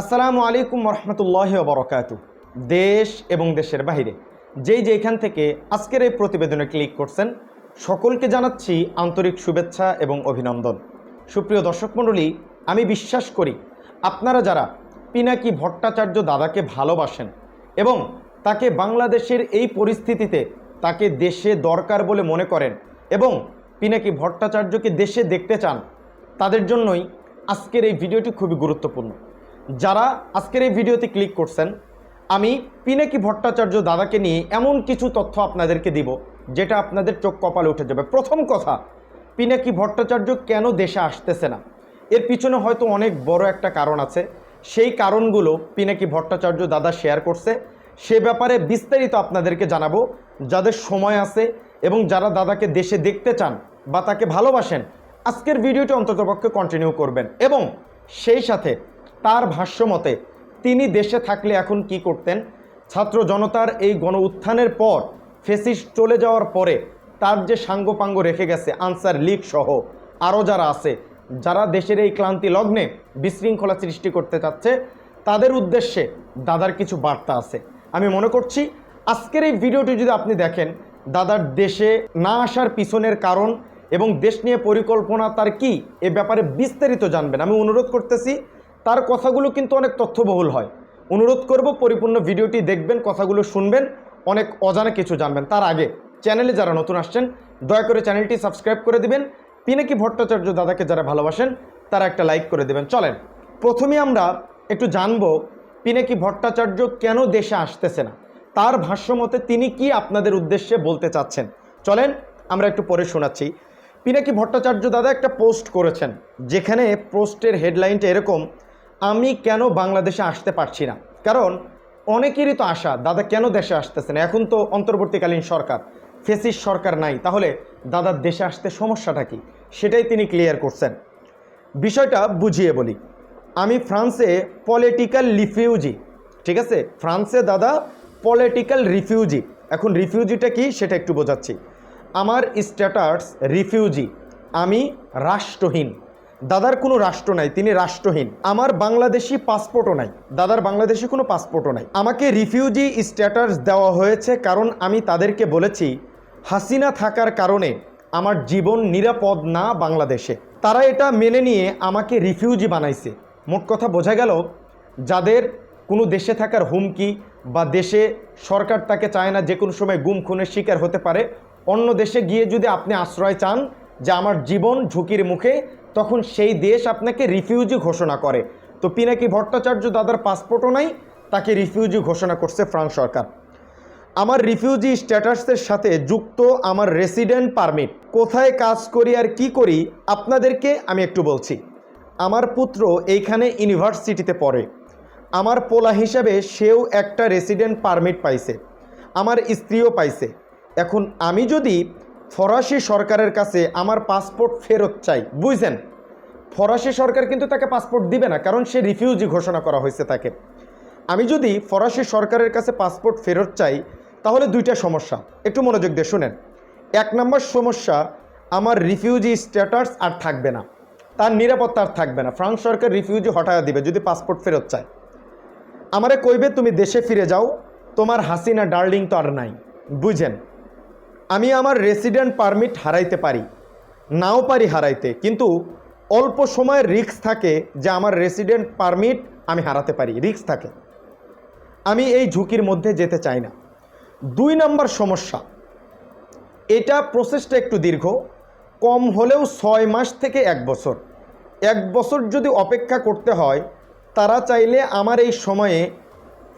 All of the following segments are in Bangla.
আসসালামু আলাইকুম রহমতুল্লাহ বরকাতু দেশ এবং দেশের বাইরে যেই যেখান থেকে আজকের এই প্রতিবেদনে ক্লিক করছেন, সকলকে জানাচ্ছি আন্তরিক শুভেচ্ছা এবং অভিনন্দন। সুপ্রিয় দর্শক মণ্ডলী, আমি বিশ্বাস করি আপনারা যারা পিনাকি ভট্টাচার্য দাদাকে ভালোবাসেন এবং তাকে বাংলাদেশের এই পরিস্থিতিতে তাকে দেশে দরকার বলে মনে করেন এবং পিনাকি ভট্টাচার্যকে দেশে দেখতে চান, তাদের জন্যই আজকের এই ভিডিওটি খুবই গুরুত্বপূর্ণ। যারা আজকের এই ভিডিওতে ক্লিক করছেন, আমি পিনাকি ভট্টাচার্য দাদাকে নিয়ে এমন কিছু তথ্য আপনাদেরকে দিব, যেটা আপনাদের চোখ কপালে উঠে যাবে। প্রথম কথা, পিনাকি ভট্টাচার্য কেন দেশে আসতেছে না? এর পিছনে হয়তো অনেক বড় একটা কারণ আছে। সেই কারণগুলো পিনাকি ভট্টাচার্য দাদা শেয়ার করছে। সে ব্যাপারে বিস্তারিত আপনাদেরকে জানাব। যাদের সময় আছে এবং যারা দাদাকে দেশে দেখতে চান বা তাকে ভালোবাসেন, আজকের ভিডিওটি অন্ততপক্ষে কন্টিনিউ করবেন। এবং সেই সাথে তার ভাষ্য মতে, তিনি দেশে থাকলে এখন কি করতেন? ছাত্র জনতার এই গণ উত্থানের পর ফেসিস চলে যাওয়ার পরে তার যে সাঙ্গপাঙ্গ রেখে গেছে, আনসার লিগ সহ আরও যারা আছে, যারা দেশের এই ক্লান্তি লগ্নে বিশৃঙ্খলা সৃষ্টি করতে চাচ্ছে, তাদের উদ্দেশ্যে দাদার কিছু বার্তা আছে। আমি মনে করছি, আজকের এই ভিডিওটি যদি আপনি দেখেন, দাদার দেশে না আসার পিছনের কারণ এবং দেশ নিয়ে পরিকল্পনা তার কি, এ ব্যাপারে বিস্তারিত জানবেন। আমি অনুরোধ করতেছি তার কথাগুলো কিন্তু অনেক তথ্যবহুল হয়। অনুরোধ করব পরিপূর্ণ ভিডিওটি দেখবেন, কথাগুলো শুনবেন, অনেক অজানা কিছু জানবেন। তার আগে চ্যানেলে যারা নতুন আসছেন, দয়া করে চ্যানেলটি সাবস্ক্রাইব করে দিবেন। পিনাকি ভট্টাচার্য দাদাকে যারা ভালোবাসেন, তারা একটা লাইক করে দেবেন। চলেন, প্রথমে আমরা একটু জানব পিনাকি ভট্টাচার্য কেন দেশে আসতেছে না? তার ভাষ্য মতে তিনি কি আপনাদের উদ্দেশ্যে বলতে চাচ্ছেন? চলেন, আমরা একটু পরে শোনাচ্ছি। পিনাকি ভট্টাচার্য দাদা একটা পোস্ট করেছেন, যেখানে পোস্টের হেডলাইনটা এরকম আমি কেন বাংলাদেশে আসতে পারছি না? কারণ অনেকেরই তো আশা, দাদা কেন দেশে আসতেছে না? এখন তো অন্তর্বর্তীকালীন সরকার, ফেসিস সরকার নাই। তাহলে দাদার দেশে আসতে সমস্যাটা কি? সেটাই তিনি ক্লিয়ার করছেন। বিষয়টা বুঝিয়ে বলি। আমি ফ্রান্সে পলিটিক্যাল রিফিউজি ঠিক আছে? ফ্রান্সে দাদা পলিটিক্যাল রিফিউজি এখন রিফিউজিটা কি? সেটা একটু বোঝাচ্ছি। আমার স্ট্যাটাস রিফিউজি আমি রাষ্ট্রহীন। দাদার কোনো রাষ্ট্র নাই, তিনি রাষ্ট্রহীন। আমার বাংলাদেশি পাসপোর্টও নাই। দাদার বাংলাদেশি কোনো পাসপোর্টও নাই। আমাকে রিফিউজি স্ট্যাটাস দেওয়া হয়েছে কারণ আমি তাদেরকে বলেছি, হাসিনা থাকার কারণে আমার জীবন নিরাপদ না বাংলাদেশে। তারা এটা মেনে নিয়ে আমাকে রিফিউজি বানাইছে। মোট কথা বোঝা গেল, যাদের কোনো দেশে থাকার হুমকি বা দেশে সরকার তাকে চায় না যে কোনো সময় গুম, খুনের শিকার হতে পারে, অন্য দেশে গিয়ে যদি আপনি আশ্রয় চান যে আমার জীবন ঝুঁকির মুখে তখন সেই দেশ আপনাকে রিফিউজি ঘোষণা করে। তো পিনাকি ভট্টাচার্য দাদার পাসপোর্টও নাই, তাকে রিফিউজি ঘোষণা করছে ফ্রান্স সরকার। আমার রিফিউজি স্ট্যাটাসের সাথে যুক্ত আমার রেসিডেন্ট পারমিট কোথায় কাজ করি আর কি করি, আপনাদেরকে আমি একটু বলছি। আমার পুত্র এইখানে ইউনিভার্সিটিতে পড়ে। আমার পোলা হিসাবে সেও একটা রেসিডেন্ট পারমিট পাইছে। আমার স্ত্রীও পাইছে। এখন আমি যদি ফরাসি সরকারের কাছে আমার পাসপোর্ট ফেরত চাই, বুঝছেন? ফরাসি সরকার কিন্তু তাকে পাসপোর্ট দিবে না, কারণ সে রিফিউজি ঘোষণা করা হয়েছে তাকে। আমি যদি ফরাসি সরকারের কাছে পাসপোর্ট ফেরত চাই, তাহলে দুইটা সমস্যা। একটু মনোযোগ দিয়ে শুনেন। এক নম্বর সমস্যা, আমার রিফিউজি স্ট্যাটাস আর থাকবে না। তার নিরাপত্তা আর থাকবে না। ফ্রান্স সরকার রিফিউজি হটায়া দিবে যদি পাসপোর্ট ফেরত চায়। আমারে কইবে, তুমি দেশে ফিরে যাও। তোমার হাসিনা ডার্লিং তো আর নাই। বুঝেন? আমি আমার রেসিডেন্ট পারমিট হারাইতে পারি, নাও পারি হারাইতে, কিন্তু অল্প সময়ের রিস্ক থাকে যে আমার রেসিডেন্ট পারমিট আমি হারাতে পারি রিস্ক থাকে। আমি এই ঝুঁকির মধ্যে যেতে চাই না। দুই নম্বর সমস্যা, এটা প্রসেসটা একটু দীর্ঘ, কম হলেও ছয় মাস থেকে এক বছর। এক বছর যদি অপেক্ষা করতে হয়, তারা চাইলে আমার এই সময়ে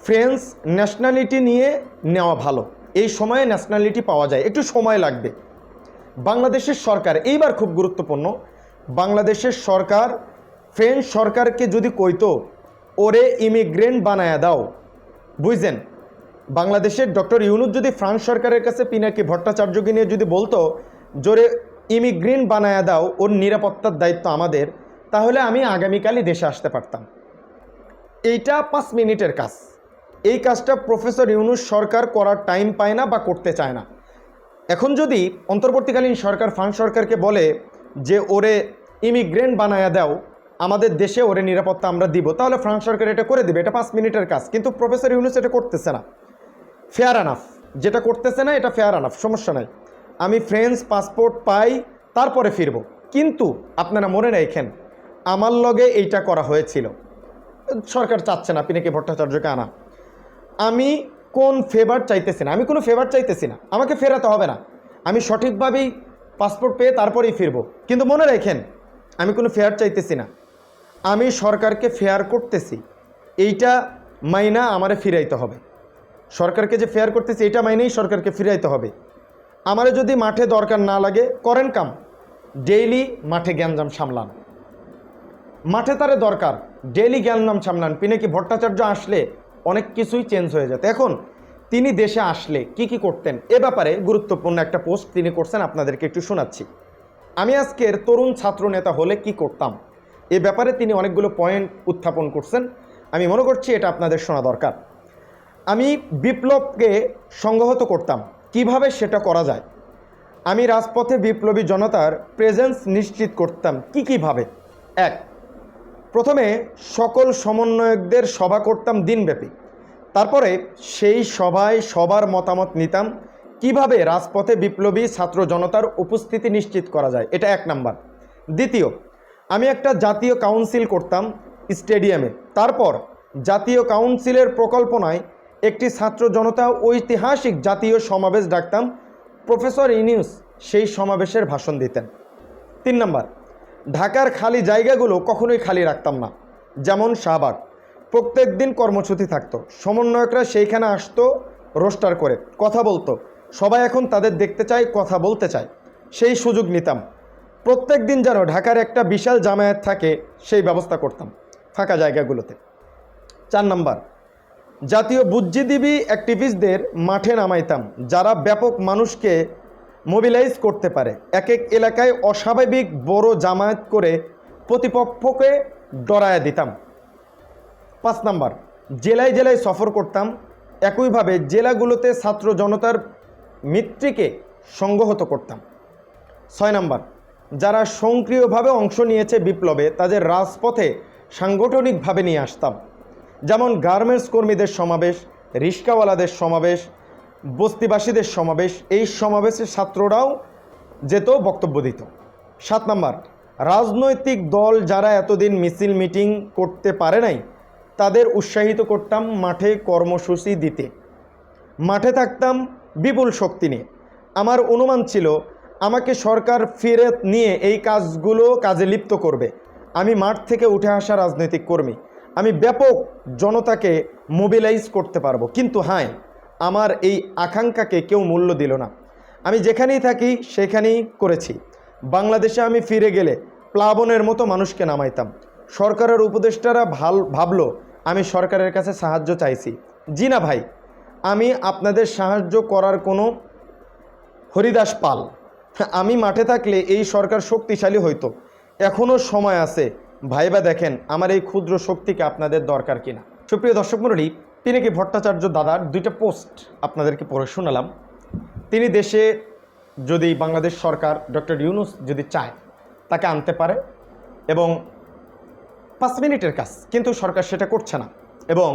ফ্রেন্স ন্যাশনালিটি নিয়ে নেওয়া ভালো। এই সময়ে ন্যাশনালিটি পাওয়া যায়। একটু সময় লাগবে। বাংলাদেশের সরকার, এইবার খুব গুরুত্বপূর্ণ। বাংলাদেশের সরকার, ফ্রেঞ্চ সরকারকে যদি কইতো, ওরে ইমিগ্রেন্ট বানায়া দাও। বুঝছেন? বাংলাদেশের ডক্টর ইউনুস যদি ফ্রান্স সরকারের কাছে পিনাকি ভট্টাচার্যকে নিয়ে যদি বলতো, জোরে ইমিগ্রেন্ট বানায়া দাও, ওর নিরাপত্তার দায়িত্ব আমাদের, তাহলে আমি আগামীকালই দেশে আসতে পারতাম। এইটা পাঁচ মিনিটের কাজ। এই কাজটা প্রফেসর ইউনুস সরকার করার টাইম পায় না বা করতে চায় না। এখন যদি অন্তর্বর্তীকালীন সরকার ফ্রান্স সরকারকে বলে যে, ওরে ইমিগ্রেন্ট বানায়া দাও, আমাদের দেশে ওরে নিরাপত্তা আমরা দিব, তাহলে ফ্রান্স সরকার এটা করে দেবে। এটা পাঁচ মিনিটের কাজ, কিন্তু প্রফেসর ইউনুস এটা করতেছে না। ফেয়ার আনাফ যেটা করতেছে না, এটা ফেয়ার আনাফ সমস্যা নাই। আমি ফ্রেঞ্চ পাসপোর্ট পাই, তারপরে ফিরব। কিন্তু আপনারা মনে রাখেন, আমার লগে এইটা করা হয়েছিল। সরকার চাচ্ছে না, পিনাকি ভট্টাচার্যকে আনা। আমি কোন ফেভার চাইতেছি না? আমি কোনো ফেভার চাইতেছি না। আমাকে ফেরাতে হবে না। আমি সঠিকভাবেই পাসপোর্ট পেয়ে তারপরেই ফিরব। কিন্তু মনে রাখেন, আমি কোনো ফেয়ার চাইতেছি না। আমি সরকারকে ফেয়ার করতেছি। এইটা মাইনা আমারে ফিরাইতে হবে। সরকারকে যে ফেয়ার করতেছি এটা মাইনেই সরকারকে ফিরাইতে হবে। আমারে যদি মাঠে দরকার না লাগে, করেন কাম। ডেইলি মাঠে জ্ঞানজাম সামলান। মাঠে তারে দরকার ডেইলি জ্ঞানজাম সামলান। পিনাকি ভট্টাচার্য আসলে অনেক কিছুই চেঞ্জ হয়ে যেত। এখন তিনি দেশে আসলে কি কি করতেন এ ব্যাপারে গুরুত্বপূর্ণ একটা পোস্ট তিনি করছেন, আপনাদেরকে একটু শোনাচ্ছি। আমি আজকের তরুণ ছাত্র নেতা হলে কি করতাম? এ ব্যাপারে তিনি অনেকগুলো পয়েন্ট উত্থাপন করছেন। আমি মনে করছি এটা আপনাদের শোনা দরকার। আমি বিপ্লবকে সংহত করতাম। কীভাবে সেটা করা যায়? আমি রাজপথে বিপ্লবী জনতার প্রেজেন্স নিশ্চিত করতাম কি কীভাবে? এক প্রথমে সকল সমন্বয়কদের সভা করতাম দিনব্যাপী। তারপরে সেই সভায় সবার মতামত নিতাম, কীভাবে রাজপথে বিপ্লবী ছাত্র জনতার উপস্থিতি নিশ্চিত করা যায়, এটা এক নাম্বার। দ্বিতীয়, আমি একটা জাতীয় কাউন্সিল করতাম স্টেডিয়ামে। তারপর জাতীয় কাউন্সিলের প্রকল্পনায় একটি ছাত্র জনতা ঐতিহাসিক জাতীয় সমাবেশ ডাকতাম, প্রফেসর ইনিউস সেই সমাবেশের ভাষণ দিতেন। তিন নম্বর ঢাকার খালি জায়গাগুলো কখনোই খালি রাখতাম না, যেমন শাহবাগ। প্রত্যেক দিন কর্মসূচি থাকতো। সমন্বয়করা সেইখানে আসতো, রোস্টার করে, কথা বলতো। সবাই এখন তাদের দেখতে চায়, কথা বলতে চায়। সেই সুযোগ নিতাম। প্রত্যেক দিন যেন ঢাকার একটা বিশাল জামায়াত থাকে, সেই ব্যবস্থা করতাম, ফাঁকা জায়গাগুলোতে। চার নাম্বার, জাতীয় বুদ্ধিজীবী অ্যাক্টিভিস্টদের মাঠে নামাইতাম, যারা ব্যাপক মানুষকে মোবিলাইজ করতে পারে। এক এক এলাকায় অস্বাভাবিক বড় জামায়াত করে প্রতিপক্ষকে ডরায়া দিতাম। পাঁচ নাম্বার, জেলায় জেলায় সফর করতাম। একইভাবে জেলাগুলোতে ছাত্র জনতার মিত্রকে সংগহত করতাম। ছয় নাম্বার, যারা সক্রিয়ভাবে অংশ নিয়েছে বিপ্লবে, তাদের রাজপথে সাংগঠনিকভাবে নিয়ে আসতাম। যেমন গার্মেন্টস কর্মীদের সমাবেশ, রিস্কাওয়ালাদের সমাবেশ বস্তিবাসীদের সমাবেশ। এই সমাবেশে ছাত্ররাও যেত বক্তব্য দিত। সাত নাম্বার, রাজনৈতিক দল যারা এতদিন মিছিল মিটিং করতে পারে নাই, তাদের উৎসাহিত করতাম মাঠে কর্মসূচি দিতে। মাঠে থাকতাম বিপুল শক্তি নিয়ে। আমার অনুমান ছিল, আমাকে সরকার ফিরে নিয়ে এই কাজগুলো কাজে লিপ্ত করবে। আমি মাঠ থেকে উঠে আসা রাজনৈতিক কর্মী। আমি ব্যাপক জনতাকে মোবিলাইজ করতে পারব। কিন্তু হ্যাঁ আমার এই আকাঙ্ক্ষাকে কেউ মূল্য দিল না। আমি যেখানেই থাকি, সেখানেই করেছি। বাংলাদেশে আমি ফিরে গেলে প্লাবনের মতো মানুষকে নামাইতাম। সরকারের উপদেষ্টারা ভালো, ভাবলো, আমি সরকারের কাছে সাহায্য চাইছি। জি না ভাই, আমি আপনাদের সাহায্য করার কোনো হরিদাস পাল। আমি মাঠে থাকলে এই সরকার শক্তিশালী হইতো। এখনও সময় আছে। ভাইবা দেখেন, আমার এই ক্ষুদ্র শক্তিকে আপনাদের দরকার কিনা। সুপ্রিয় দর্শক মণ্ডলী পিনাকি ভট্টাচার্য দাদার দুইটা পোস্ট আপনাদেরকে পড়ে শোনালাম? তিনি দেশে যদি বাংলাদেশ সরকার ডক্টর ইউনুস যদি চায়, তাকে আনতে পারে এবং পাঁচ মিনিটের কাজ, কিন্তু সরকার সেটা করছে না। এবং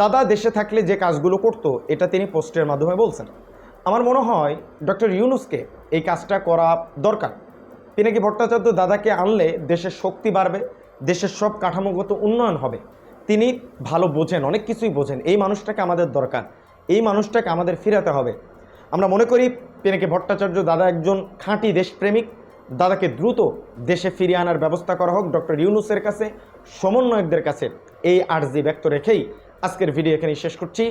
দাদা দেশে থাকলে যে কাজগুলো করতো, এটা তিনি পোস্টের মাধ্যমে বলছেন। আমার মনে হয় ডক্টর ইউনুসকে এই কাজটা করা দরকার। পিনাকি ভট্টাচার্য দাদাকে আনলে দেশের শক্তি বাড়বে, দেশের সব কাঠামোগত উন্নয়ন হবে? তিনি ভালো বোঝেন, অনেক কিছুই বোঝেন। এই মানুষটাকে আমাদের দরকার। এই মানুষটাকে আমাদের ফিরাতে হবে। আমরা মনে করি পেনেকে ভট্টাচার্য দাদা একজন খাঁটি দেশপ্রেমিক। দাদাকে দ্রুত দেশে ফিরিয়ে আনার ব্যবস্থা করা হোক ডক্টর ইউনুসের কাছে, সমন্বয়কদের কাছে। এই আর্জি ব্যক্ত রেখেই আজকের ভিডিও এখানে শেষ করছি।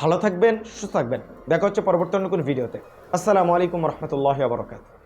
ভালো থাকবেন, সুস্থ থাকবেন। দেখা হচ্ছে পরবর্তী অন্য কোনো ভিডিওতে। আসসালামু আলাইকুম রহমতুল্লাহ বরকাত